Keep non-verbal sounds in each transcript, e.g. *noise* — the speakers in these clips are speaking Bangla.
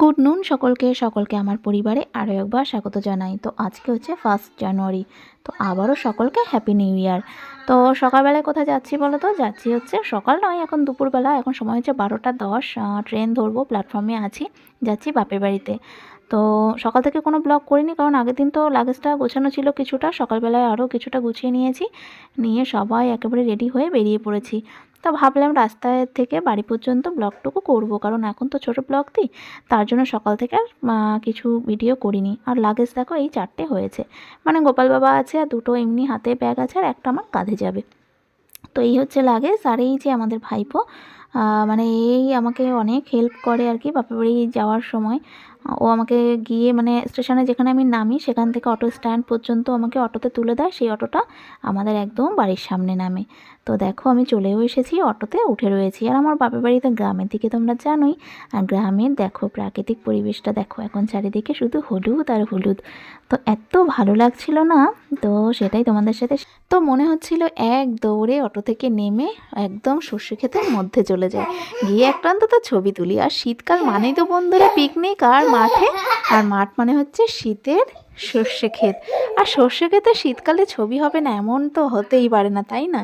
গুড নুন সকলকে সকলকে আমার পরিবারে আরও একবার স্বাগত জানাই। তো আজকে হচ্ছে ফার্স্ট জানুয়ারি তো আবারও সকলকে হ্যাপি নিউ ইয়ার তো সকালবেলায় কোথায় যাচ্ছি বলো তো? যাচ্ছি হচ্ছে সকাল নয়, এখন দুপুরবেলা, এখন সময় হচ্ছে বারোটা দশ ট্রেন ধরবো প্ল্যাটফর্মে আছি, যাচ্ছি বাপের বাড়িতে। তো সকাল থেকে কোনো ব্লগ করিনি, কারণ আগের দিন তো লাগেজটা গোছানো ছিল কিছুটা, সকালবেলায় আরও কিছুটা গুছিয়ে নিয়েছি, নিয়ে সবাই একেবারে রেডি হয়ে বেরিয়ে পড়েছি। তো ভাবলাম রাস্তায় থেকে বাড়ি পর্যন্ত ব্লগটুকু করব। কারণ এখন তো ছোট ব্লগ দিই তার জন্য সকাল থেকে আর কিছু ভিডিও করিনি। আর লাগেজ দেখো এই চারটে হয়েছে। মানে গোপাল বাবা আছে আর দুটো এমনি হাতে ব্যাগ আছে আর একটা আমার কাঁধে যাবে। তো এই হচ্ছে লাগেজ আর এই যে আমাদের ভাইপো মানে এই আমাকে অনেক হেল্প করে আর কি। বাপের বাড়ি যাওয়ার সময় ও আমাকে গিয়ে মানে স্টেশনে যেখানে আমি নামি, সেখান থেকে অটো স্ট্যান্ড পর্যন্ত আমাকে অটোতে তুলে দেয়। সেই অটোটা আমাদের একদম বাড়ির সামনে নামে। তো দেখো, আমি চলেও এসেছি, অটোতে উঠে রয়েছি। আর আমার বাপের বাড়ি তো গ্রামের দিকে, তোমরা জানোই। আর গ্রামের দেখো, প্রাকৃতিক পরিবেশটা দেখো। এখন চারিদিকে শুধু হলুদ আর হলুদ। তো এত ভালো লাগছিল না? তো সেটাই তোমাদের সাথে তো মনে হচ্ছিল এক দৌড়ে অটো থেকে নেমে একদম সর্ষে ক্ষেতের মধ্যে চলে যায় গিয়ে একটা অন্তত ছবি তুলি। আর শীতকাল মানেই তো বন্ধুরা পিকনিক আর মাঠে, আর মাঠ মানে হচ্ছে শীতের সর্ষে ক্ষেত। আর সর্ষে ক্ষেতে শীতকালে ছবি হবে না, এমন তো হতেই পারে না, তাই না?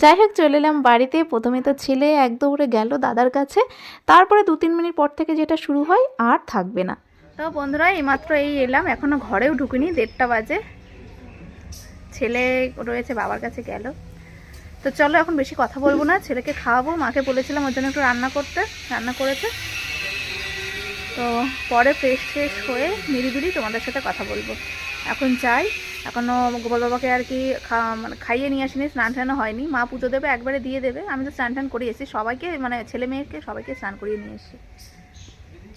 যাই হোক, চলে এলাম বাড়িতে। প্রথমে তো ছেলে এক দৌড়ে গেল দাদার কাছে। তারপরে দু তিন মিনিট পর থেকে যেটা শুরু হয়, আর থাকবে না। তো বন্ধুরা, এইমাত্র এই এলাম, এখনও ঘরেও ঢুকিনি, দেড়টা বাজে। ছেলে রয়েছে, বাবার কাছে গেল। তো চলো, এখন বেশি কথা বলব না, ছেলেকে খাওয়াবো। মাকে বলেছিলাম ওর জন্য একটু রান্না করতে, রান্না করেছে। তো পরে ফ্রেশ ফ্রেশ হয়ে নিরিবিলি তোমাদের সাথে কথা বলব। এখন চাই এখনও গোপাল বাবাকে আর কি মানে খাইয়ে নিয়ে আসিনি, স্নান টানও হয়নি। মা পুজো দেবে, একবারে দিয়ে দেবে। আমি তো স্নান টান করিয়ে এসেছি সবাইকে মানে ছেলে মেয়েকে, সবাইকে স্নান করিয়ে নিয়ে এসেছি।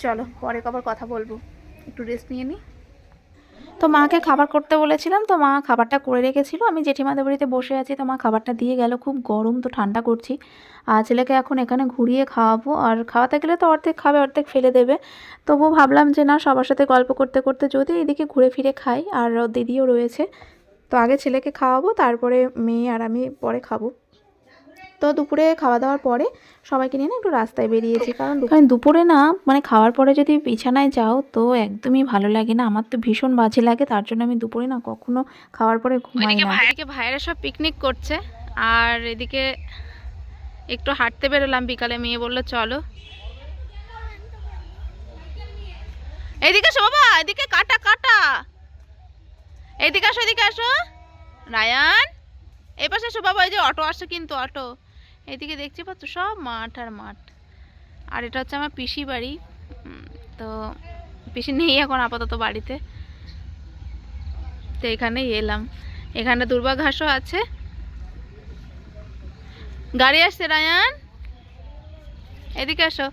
চলো, পরে কবার কথা বলব। একটু রেস্ট নিয়ে নিই তো মাকে খাবার করতে বলেছিলাম, তো মা খাবারটা করে রেখেছিল। আমি জেঠিমাদের বাড়িতে বসে আছি, তো মা খাবারটা দিয়ে গেল। খুব গরম তো ঠান্ডা করছি। আর ছেলেকে এখন এখানে ঘুরিয়ে খাওয়াবো। আর খাওয়াতে গেলে তো অর্ধেক খাবে, অর্ধেক ফেলে দেবে। তবুও ভাবলাম যে না, সবার সাথে গল্প করতে করতে যদি এদিকে ঘুরে ফিরে খাই। আর দিদিও রয়েছে। তো আগে ছেলেকে খাওয়াবো, তারপরে মেয়ে আর আমি পরে খাব। তো দুপুরে খাওয়া দাওয়ার পরে সবাইকে নিয়ে না একটু রাস্তায় বেরিয়েছি কারণ কারণ দুপুরে না মানে খাওয়ার পরে যদি বিছানায় যাও তো একদমই ভালো লাগে না। আমার তো ভীষণ বাজে লাগে তার জন্য আমি দুপুরে না কখনো খাওয়ার পরে ঘুমাই না। ভাইকে ভাইয়েরা সব পিকনিক করছে আর এদিকে একটু হাঁটতে বেরোলাম বিকালে মেয়ে বলল চলো। এদিকে আসো বাবা এদিকে কাটা কাটা। এদিকে আসো এদিকে আসো। রায়ান এই পাশে আসো বাবা এই যে অটো আসছে কিন্তু অটো। এইদিকে দেখছি পাচ্ছ সব মাঠ আর মাঠ। আর এটা হচ্ছে আমার পিসি বাড়ি। তো পিসি নেই এখন আপাতত বাড়িতে। তো এখানেই এলাম। এখানে দুর্বা ঘাসও আছে। গাড়ি আসছে, রায়ান। এদিকে আসো।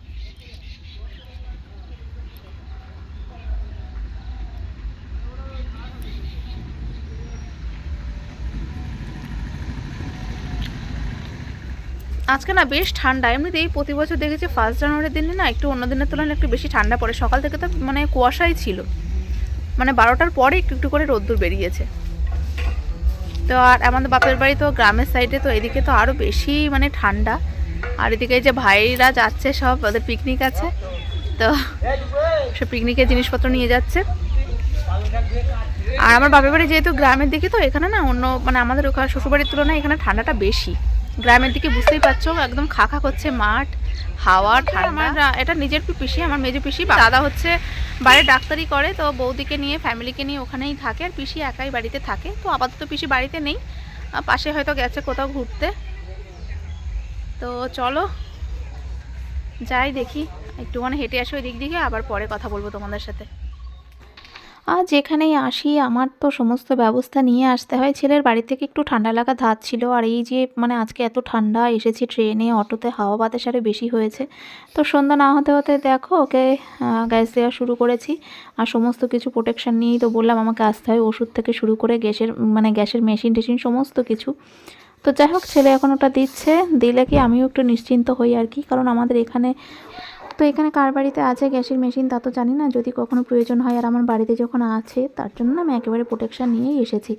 আজকে না বেশ ঠান্ডা। এমনিতেই প্রতি বছর দেখেছি ফার্স্ট জানুয়ারির দিনে না একটু অন্য দিনের তুলনায় একটু বেশি ঠান্ডা পড়ে। সকাল থেকে তো মানে কুয়াশাই ছিল। মানে বারোটার পরে একটু একটু করে রোদ্দুর বেরিয়েছে। তো আর আমাদের বাপের বাড়ি তো গ্রামের সাইডে তো এদিকে তো আরও বেশি মানে ঠান্ডা। আর এদিকে যে ভাইরা যাচ্ছে সব, ওদের পিকনিক আছে। তো সব পিকনিকের জিনিসপত্র নিয়ে যাচ্ছে। আর আমার বাপের বাড়ি যেহেতু গ্রামের দিকে, তো এখানে না অন্য মানে আমাদের ওখানে শ্বশুরবাড়ির তুলনায় এখানে ঠান্ডাটা বেশি। গ্রামের দিকে বুঝতেই পারছ একদম খাখা করছে মাঠ হাওয়া ঠান্ডা। এটা নিজের পিসি আমার মেজো পিসি দাদা হচ্ছে বাইরে ডাক্তারি করে তো বৌদিকে নিয়ে ফ্যামিলিকে নিয়ে ওখানেই থাকে আর পিসি একাই বাড়িতে থাকে তো আপাতত পিসি বাড়িতে নেই পাশে হয়তো গেছে কোথাও ঘুরতে। তো চলো যাই দেখি একটুখানি হেঁটে আসো ওই দিক দিকে আবার পরে কথা বলব তোমাদের সাথে। আর যেখানেই আসি। আমার তো সমস্ত ব্যবস্থা নিয়ে আসতে হয়। ছেলের বাড়ি থেকে একটু ঠান্ডা লাগা ধাত ছিল। আর এই যে মানে আজকে এত ঠান্ডা, এসেছি ট্রেনে, অটোতে হাওয়া বাতাস আরে বেশি হয়েছে। তো সন্ধ্যা না হতে হতে দেখো, ওকে গ্যাস দেওয়া শুরু করেছি। আর সমস্ত কিছু প্রোটেকশন নিয়েই তো বললাম, আমাকে আসতে হয় ওষুধ থেকে শুরু করে গ্যাসের মানে গ্যাসের মেশিন টেশিন সমস্ত কিছু। তো যাই হোক, ছেলে এখন ওটা দিচ্ছে। দিলে কি আমিও একটু নিশ্চিন্ত হই আর কি। কারণ আমাদের এখানে তো এখানে কার বাড়িতে আছে গ্যাসের মেশিন তা তো জানি না। যদি কখনো প্রয়োজন হয় আর আমার বাড়িতে যখন আছে, তার জন্য আমি একেবারে প্রোটেকশান নিয়েই এসেছি।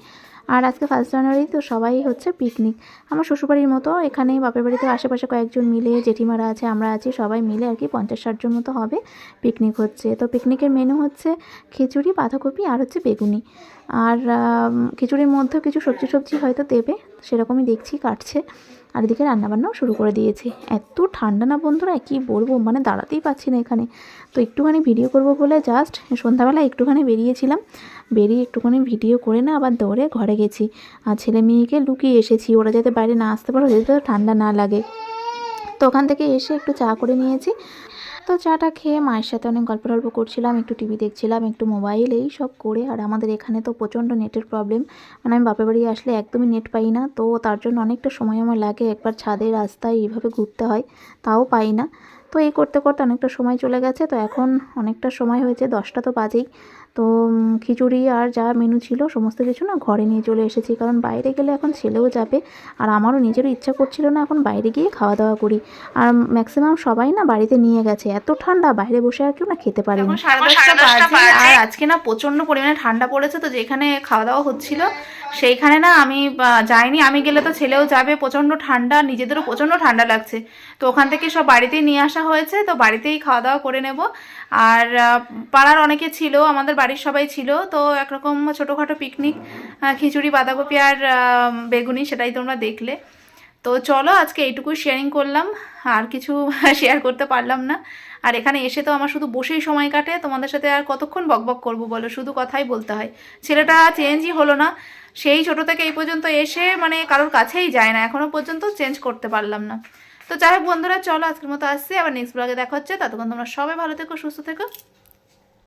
আর আজকে ফার্স্ট জানুয়ারি তো সবাই হচ্ছে পিকনিক আমার শ্বশুরবাড়ির মতো এখানে বাপের বাড়িতে আশেপাশে কয়েকজন মিলে, জেঠিমারা আছে, আমরা আছি, সবাই মিলে আর কি পঞ্চাশ ষাটজন মতো হবে পিকনিক হচ্ছে। তো পিকনিকের মেনু হচ্ছে খিচুড়ি, বাঁধাকপি আর হচ্ছে বেগুনি। আর খিচুড়ির মধ্যেও কিছু সবজি সবজি হয়তো দেবে, সেরকমই দেখছি, কাটছে। আর এদিকে রান্নাবান্নাও শুরু করে দিয়েছি। এত ঠান্ডা না বন্ধুরা, কি বলব? মানে দাঁড়াতেই পাচ্ছি না এখানে। তো একটুখানি ভিডিও করব বলে জাস্ট সন্ধ্যাবেলা একটুখানি বেরিয়েছিলাম। বেরিয়ে একটুখানি ভিডিও করে না আবার দৌড়ে ঘরে গেছি। আর ছেলে মেয়েকে লুকিয়ে এসেছি, ওরা যাতে বাইরে না আসতে পারো যাতে ঠান্ডা না লাগে। তো ওখান থেকে এসে একটু চা করে নিয়েছি। তো চাটা খেয়ে মায়ের সাথে অনেক গল্প টল্প করছিলাম, একটু টিভি দেখছিলাম, একটু মোবাইল, এই সব করে। আর আমাদের এখানে তো প্রচণ্ড নেটের প্রবলেম মানে আমি বাপের বাড়ি আসলে একদমই নেট পাই না, তো তার জন্য অনেকটা সময় আমার লাগে একবার ছাদে, রাস্তায় এইভাবে ঘুরতে হয়, তাও পাই না। তো এই করতে করতে অনেকটা সময় চলে গেছে, তো এখন অনেকটা সময় হয়েছে, দশটা তো বাজেই। তো খিচুড়ি আর যা মেনু ছিল সমস্ত কিছু না ঘরে নিয়ে চলে এসেছি। কারণ বাইরে গেলে এখন ছেলেও যাবে আর আমারও নিজেরও ইচ্ছা করছিল না এখন বাইরে গিয়ে খাওয়া দাওয়া করি। আর ম্যাক্সিমাম সবাই না বাড়িতে নিয়ে গেছে। এত ঠান্ডা বাইরে বসে আর কেউ না খেতে পারেনি আর আজকে না প্রচণ্ড পরিমাণে ঠান্ডা পড়েছে তো যেখানে খাওয়া দাওয়া হচ্ছিল সেইখানে না আমি যাইনি। আমি গেলে তো ছেলেও যাবে। প্রচণ্ড ঠান্ডা নিজেদেরও প্রচণ্ড ঠান্ডা লাগছে। তো ওখান থেকে সব বাড়িতেই নিয়ে আসা হয়েছে। তো বাড়িতেই খাওয়া দাওয়া করে নেব। আর পাড়ার অনেকে ছিল আমাদের বাড়ির সবাই ছিল, তো একরকম ছোটোখাটো পিকনিক খিচুড়ি, বাঁধাকপি আর বেগুনি সেটাই তোমরা দেখলে। তো চলো আজকে এইটুকুই শেয়ারিং করলাম, আর কিছু *laughs* শেয়ার করতে পারলাম না। আর এখানে এসে তো আমার শুধু বসেই সময় কাটে, তোমাদের সাথে আর কতক্ষণ বকবক করব বলো? শুধু কথাই বলতে হয়। ছেলেটা চেঞ্জই হলো না, সেই ছোট থেকে এই পর্যন্ত এসে মানে কারোর কাছেই যায় না এখনও পর্যন্ত চেঞ্জ করতে পারলাম না। তো যাই হোক বন্ধুরা, চলো আজকের মতো আসছি, আবার নেক্সট ব্লগে দেখা হচ্ছে। ততক্ষণ তোমরা সবাই ভালো থেকো, সুস্থ থেকো।